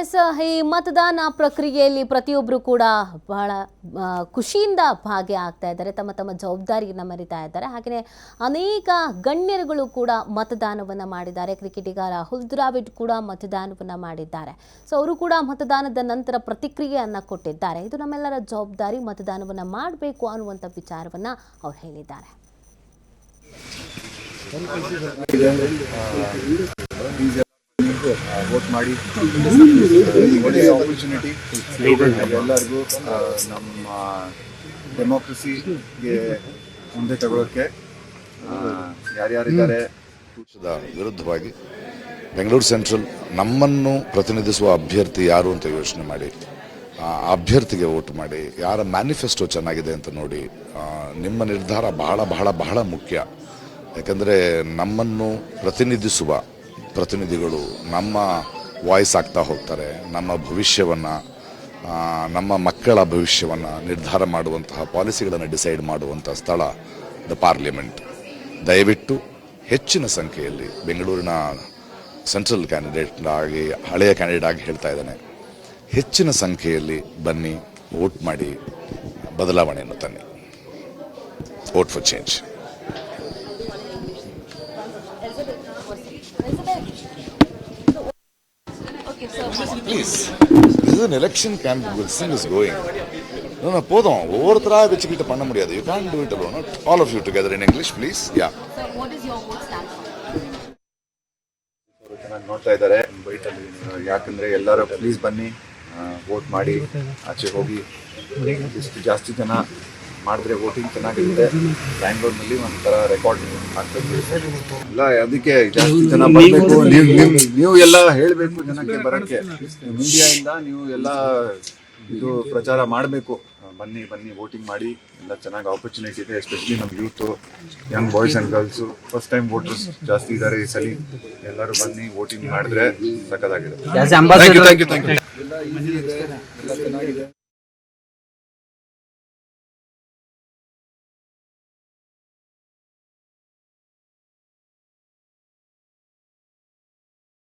S, ಈ ಮತದಾನ ಪ್ರಕ್ರಿಯೆಯಲ್ಲಿ ಪ್ರತಿಯೊಬ್ಬರು ಕೂಡ ಬಹಳ ಖುಷಿಯಿಂದ ಭಾಗಿಯಾಗ್ತಾ ಇದ್ದಾರೆ, ತಮ್ಮ ತಮ್ಮ ಜವಾಬ್ದಾರಿಯನ್ನು ಮರಿತಾ ಇದ್ದಾರೆ. ಹಾಗೆಯೇ ಅನೇಕ ಗಣ್ಯರುಗಳು ಕೂಡ ಮತದಾನವನ್ನು ಮಾಡಿದ್ದಾರೆ. ಕ್ರಿಕೆಟಿಗ ರಾಹುಲ್ ದ್ರಾವಿಡ್ ಕೂಡ ಮತದಾನವನ್ನು ಮಾಡಿದ್ದಾರೆ. ಸೊ, ಅವರು ಕೂಡ ಮತದಾನದ ನಂತರ ಪ್ರತಿಕ್ರಿಯೆಯನ್ನು ಕೊಟ್ಟಿದ್ದಾರೆ. ಇದು ನಮ್ಮೆಲ್ಲರ ಜವಾಬ್ದಾರಿ, ಮತದಾನವನ್ನು ಮಾಡಬೇಕು ಅನ್ನುವಂಥ ವಿಚಾರವನ್ನು ಅವ್ರು ಹೇಳಿದ್ದಾರೆ. ವೋಟ್ ಮಾಡಿ ಒಳ್ಳೆಯ ಆಪರ್ಚುನಿಟಿ ಎಲ್ಲರಿಗೂ ನಮ್ಮ ಡೆಮೋಕ್ರಸಿಗೆ ಮುಂದೆ ತಗೊಳ್ಳೋಕ್ಕೆ ಯಾರ್ಯಾರಿದ್ದಾರೆ? ವಿರುದ್ಧವಾಗಿ ಬೆಂಗಳೂರು ಸೆಂಟ್ರಲ್ ನಮ್ಮನ್ನು ಪ್ರತಿನಿಧಿಸುವ ಅಭ್ಯರ್ಥಿ ಯಾರು ಅಂತ ಯೋಚನೆ ಮಾಡಿ ಅಭ್ಯರ್ಥಿಗೆ ವೋಟ್ ಮಾಡಿ, ಯಾರ ಮ್ಯಾನಿಫೆಸ್ಟೋ ಚೆನ್ನಾಗಿದೆ ಅಂತ ನೋಡಿ ನಿಮ್ಮ ನಿರ್ಧಾರ ಬಹಳ ಬಹಳ ಬಹಳ ಮುಖ್ಯ. ಯಾಕಂದರೆ ನಮ್ಮನ್ನು ಪ್ರತಿನಿಧಿಸುವ ಪ್ರತಿನಿಧಿಗಳು ನಮ್ಮ ವಾಯ್ಸ್ ಆಗ್ತಾ ಹೋಗ್ತಾರೆ, ನಮ್ಮ ಭವಿಷ್ಯವನ್ನು ನಮ್ಮ ಮಕ್ಕಳ ಭವಿಷ್ಯವನ್ನು ನಿರ್ಧಾರ ಮಾಡುವಂತಹ ಪಾಲಿಸಿಗಳನ್ನು ಡಿಸೈಡ್ ಮಾಡುವಂಥ ಸ್ಥಳ, ದ ಪಾರ್ಲಿಮೆಂಟ್. ದಯವಿಟ್ಟು ಹೆಚ್ಚಿನ ಸಂಖ್ಯೆಯಲ್ಲಿ ಬೆಂಗಳೂರಿನ ಸೆಂಟ್ರಲ್ ಕ್ಯಾಂಡಿಡೇಟ್ ಆಗಿ, ಹಳೆಯ ಕ್ಯಾಂಡಿಡೇಟ್ ಆಗಿ ಹೇಳ್ತಾ ಇದ್ದಾನೆ. ಹೆಚ್ಚಿನ ಸಂಖ್ಯೆಯಲ್ಲಿ ಬನ್ನಿ, ವೋಟ್ ಮಾಡಿ, ಬದಲಾವಣೆಯನ್ನು ತನ್ನಿ. Vote for change. ப்ளீஸ் இது an election camp this thing is going no no போதும் ஒவ்வொருத்தரா வச்சுக்கிட்டு பண்ண முடியாது you can't do it alone all of you together in english please yeah ಅವರು ಚೆನ್ನಾಗಿ ನೋಡ್ತಾ ಇದ್ದಾರೆ ಬೈಟಲ್ಲಿ ಯಾಕಂದ್ರೆ ಎಲ್ಲರೂ ಪ್ಲೀಸ್ ಬನ್ನಿ ವೋಟ್ ಮಾಡಿ ಆಚೆ ಹೋಗಿ ಇಷ್ಟು ಜಾಸ್ತಿ ಜನ ಮಾಡಿದ್ರೆ ವೋಟಿಂಗ್ ಚೆನ್ನಾಗಿರುತ್ತೆ ಬ್ಯಾಂಗ್ಳೂರ್ನಲ್ಲಿ ಒಂಥರ ರೆಕಾರ್ಡ್ ಆಗ್ತದೆ ಇಲ್ಲ ಅದಕ್ಕೆ ಜಾಸ್ತಿ ಜನ ಬರಬೇಕು ನೀವು ನೀವು ನೀವು ಎಲ್ಲ ಹೇಳಬೇಕು ಜನಕ್ಕೆ ಬರಕ್ಕೆ ಮೀಡಿಯಾಯಿಂದ ಇಂದ ನೀವು ಎಲ್ಲ ಇದು ಪ್ರಚಾರ ಮಾಡಬೇಕು ಬನ್ನಿ ಬನ್ನಿ ವೋಟಿಂಗ್ ಮಾಡಿ ಎಲ್ಲ ಚೆನ್ನಾಗಿ ಆಪರ್ಚುನಿಟಿ ಇದೆ ಎಸ್ಪೆಷಲಿ ನಮ್ಮ youth young boys and girls first time voters ಜಾಸ್ತಿ ಇದ್ದಾರೆ ಈ ಸಲ ಎಲ್ಲರೂ ಬನ್ನಿ ವೋಟಿಂಗ್ ಮಾಡಿದ್ರೆ ಸಕ್ಕದಾಗಿದೆ thank you thank you thank you ಎಲ್ಲ easy ಎಲ್ಲ ಚೆನ್ನಾಗಿದೆ